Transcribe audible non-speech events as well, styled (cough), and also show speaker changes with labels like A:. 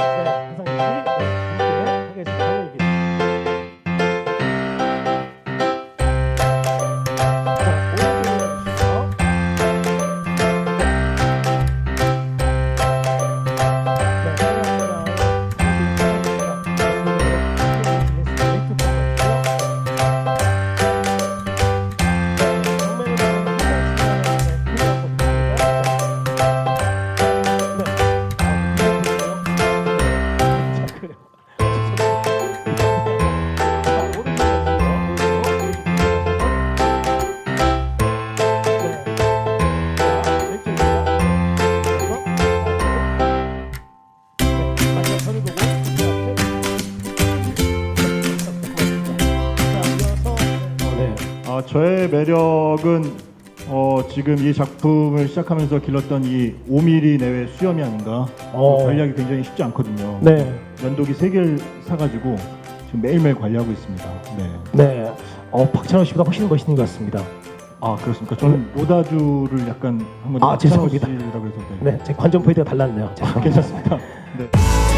A: like, like, 저의 매력은 어, 지금 이 작품을 시작하면서 길렀던 이 5mm 내외 수염이 아닌가.
B: 어.
A: 관리하기 굉장히 쉽지 않거든요.
B: 네.
A: 면도기 3개를 사가지고 지금 매일매일 관리하고 있습니다. 네.
B: 네. 어, 박찬호 씨보다 훨씬 멋있는 것 같습니다.
A: 아 그렇습니까? 저는 모다주를 약간 한번
B: 아, 죄송합니다.
A: 라고 해서 네.
B: 네, 제 관전 포인트가 달랐네요.
A: 괜찮습니다. (laughs)